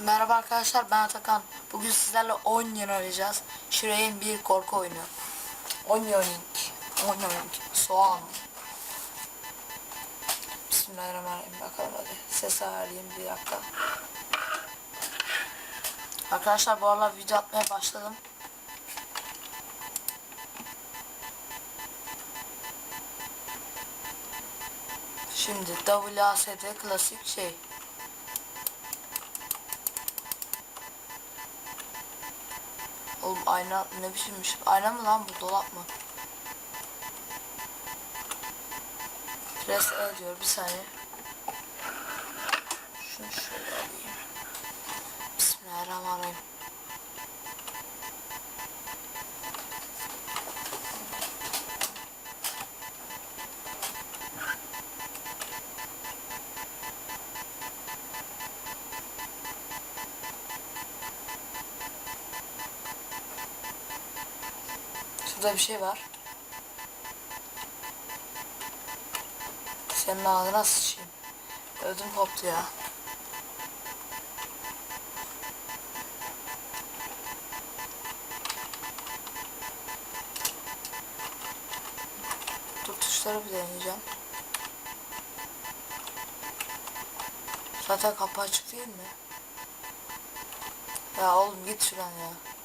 Merhaba arkadaşlar ben Atakan. Bugün sizlerle Onion oynayacağız. Shrek'in bir korku oyunu. Onioning. Onioning. Soğan. Bismillahirrahmanirrahim. Bakalım hadi. Ses ayarlayayım bir dakika. Arkadaşlar bu aralar video atmaya başladım. Şimdi WASD klasik şey. Oğlum ayna ne biçimmiş? Ayna mı lan bu dolap mı? Press E diyor bir saniye. Şunu şöyle alayım. Bismillahirrahmanirrahim. Şurada bir şey var. Senin ağzına sıçayım. Ödüm koptu ya. Dur tuşları bir deneyeceğim. Zaten kapı açık değil mi? Ya oğlum git şuradan ya.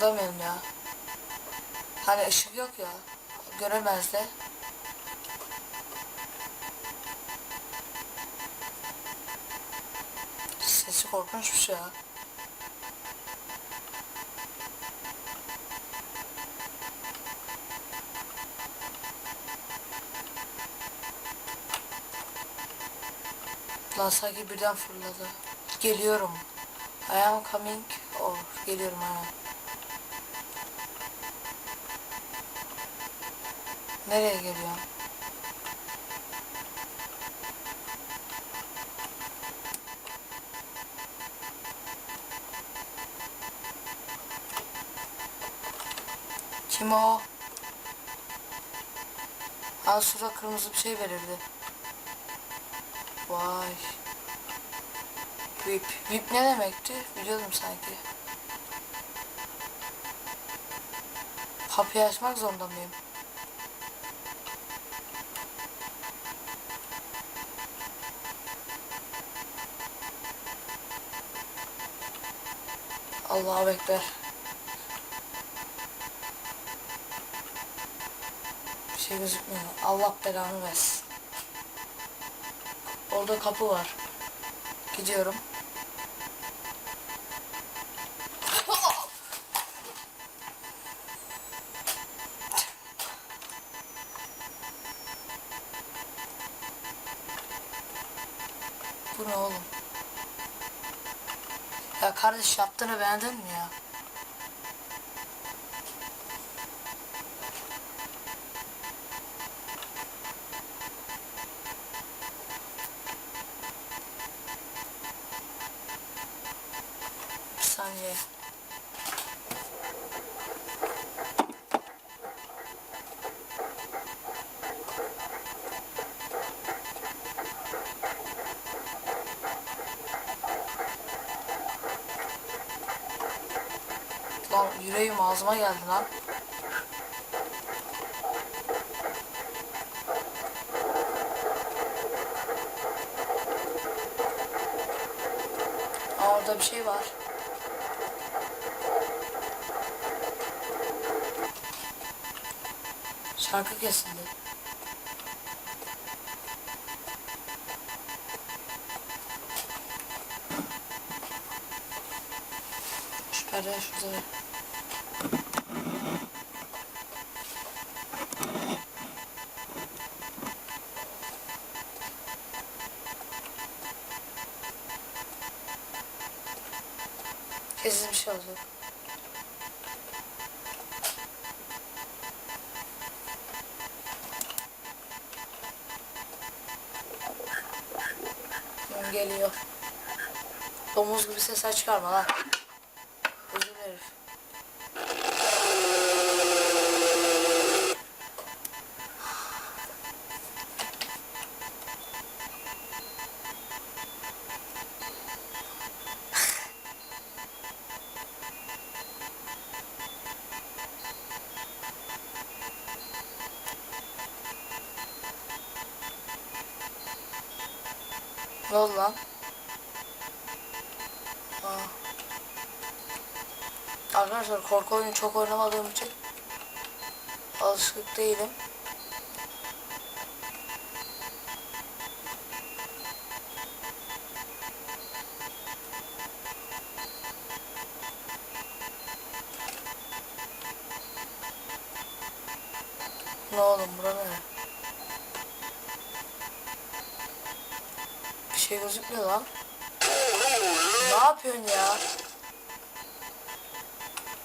Burada mıyım ya? Hani ışık yok ya. Göremez de. Sesi korkunçmuş ya. Lan sanki birden fırladı. Geliyorum. I am coming. Oh, geliyorum aynen. Nereye geliyor? Kim o? Ha şurada kırmızı bir şey verirdi. Vay. Vip. Vip ne demekti? Biliyordum sanki. Kapıyı açmak zorunda mıyım? Allahu Ekber. Bir şey gözükmüyor. Allah belanı versin. Orada kapı var. Gidiyorum. Bu ne oğlum? Ya kardeş yaptığını beğendin mi ya? Bir saniye. Lan yüreğim ağzıma geldi lan. Aa, orada bir şey var. Şarkı kesildi. Perde şurada. Bir şey oldu. Geliyor. Domuz gibi ses çıkarma lan. Ne oldu lan? Aa. Arkadaşlar korku oyunu çok oynamadığım için alışık değilim. Ne oğlum bura ne? Şey gözükmüyor lan. Ne yapıyorsun ya?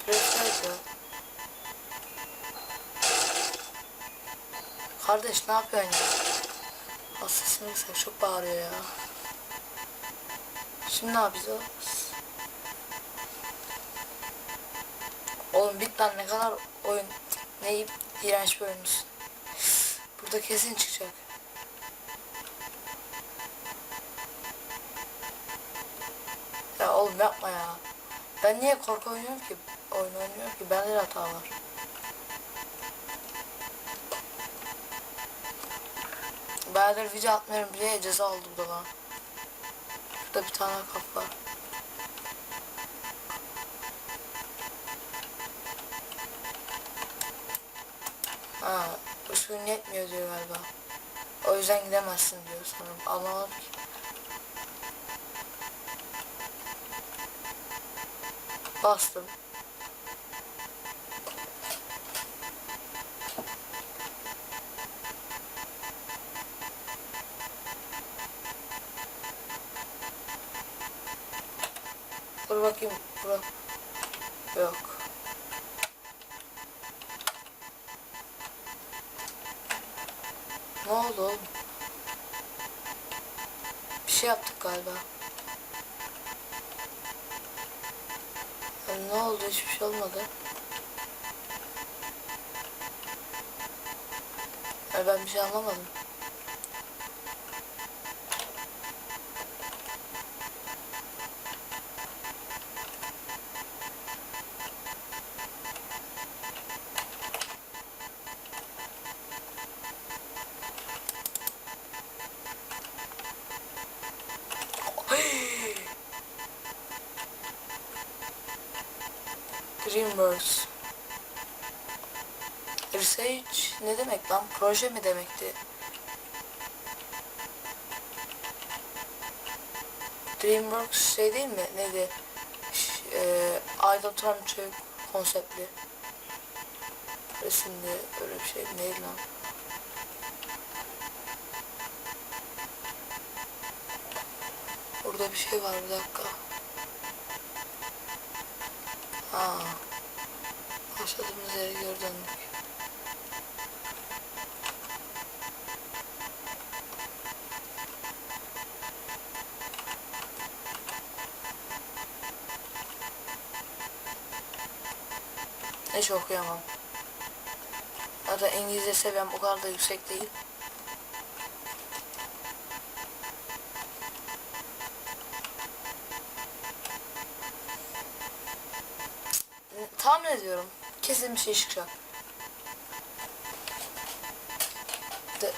Presler ya. Kardeş ne yapıyorsun ya? Hastasını kısar çok bağırıyor ya. Şimdi ne yapacağız? Oğlum bit ne kadar oyun ne iğrenç bir. Burada kesin çıkacak. Oğlum yapma ya. Ben niye korku oynuyorum ki? Oyun oynuyorum ki bende de hata var. Bayağıdır video atmıyorum diye ceza oldu bu da lan. Burada bir tane kap var. Ha, ışığın yetmiyor diyor galiba. O yüzden gidemezsin diyor sanırım. Anlamadım ki. Bastım. Dur bakayım. Bura. Yok. Ne oldu oğlum? Bir şey yaptık galiba. Ya ne oldu? Hiçbir şey olmadı. Ya ben bir şey anlamadım. Dreamworks. Research ne demek lan? Proje mi demekti? Dreamworks şey değil mi? Neydi? Ş e, çocuk konseptli. Resimli öyle bir şey neydi lan? Burada bir şey var bir dakika. Ha. Başladığımız yere geri döndük. Hiç okuyamam. Zaten İngilizce seviyem o kadar da yüksek değil. Tahmin ediyorum. Kesin bir şey çıkacak. De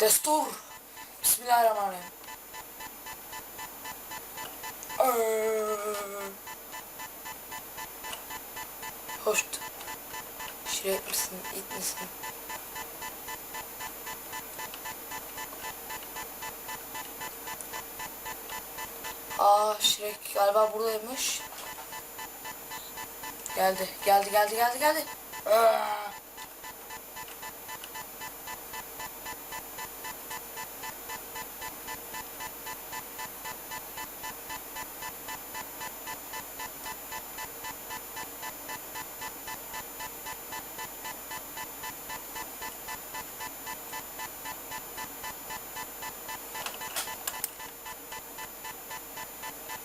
Destur. Bismillahirrahmanirrahim. Eee. Hoş. Şirek misin? it misin? Aa Şirek galiba buradaymış. Geldi, geldi, geldi, geldi, geldi. Aa.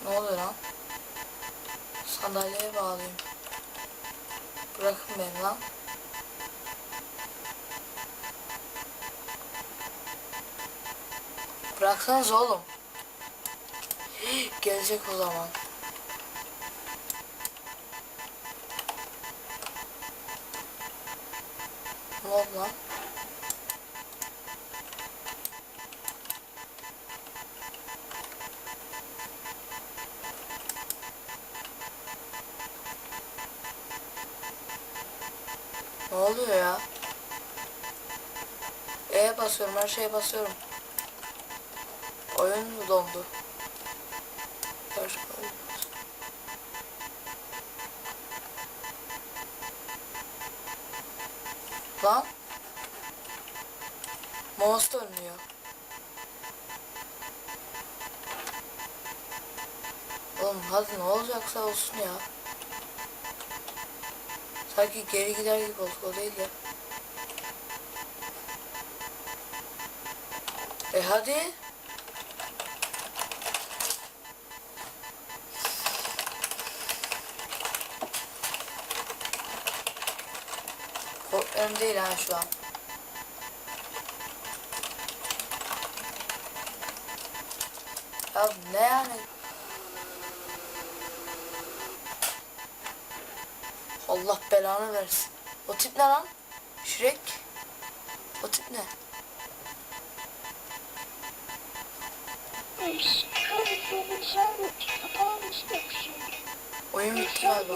Ne oluyor lan? Sandalyeye bağlayayım. Bırakın beni lan. Bıraksanız oğlum. Gelecek o zaman. Ne oldu lan? Ne oluyor ya? E'ye basıyorum, her şeye basıyorum. Oyun mu dondu? Başka oyun. Lan? Mouse dönmüyor. Oğlum hadi ne olacaksa olsun ya. Sanki geri gider gibi olduk o değil ya. E hadi. Korkmuyorum değil ha şu an. Ya ne yani? Allah belanı versin. O tip ne lan? Shrek? O tip ne? Oyun bitti galiba.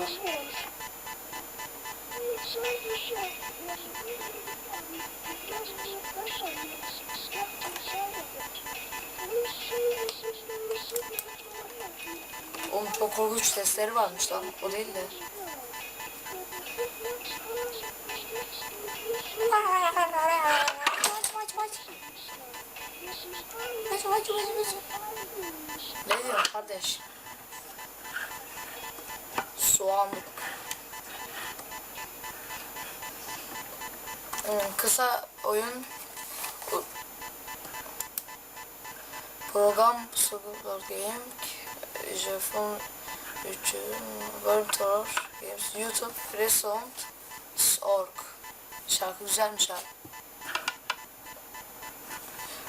Oğlum çok korkunç sesleri varmış lan. O değil de. Soğanlık. Hmm, kısa oyun program Super Game Japon 3 World Tour Games YouTube Freesound.org Şarkı güzelmiş abi.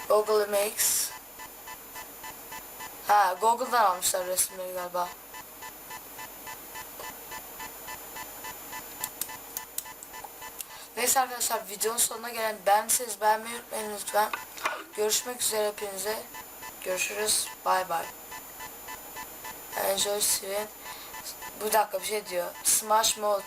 Google Makes Ha Google'dan almışlar resimleri galiba. Neyse arkadaşlar videonun sonuna gelen beğendiyseniz beğenmeyi unutmayın lütfen. Görüşmek üzere hepinize. Görüşürüz. Bay bay. Enjoy Steven. Bu dakika bir şey diyor. Smash Mode.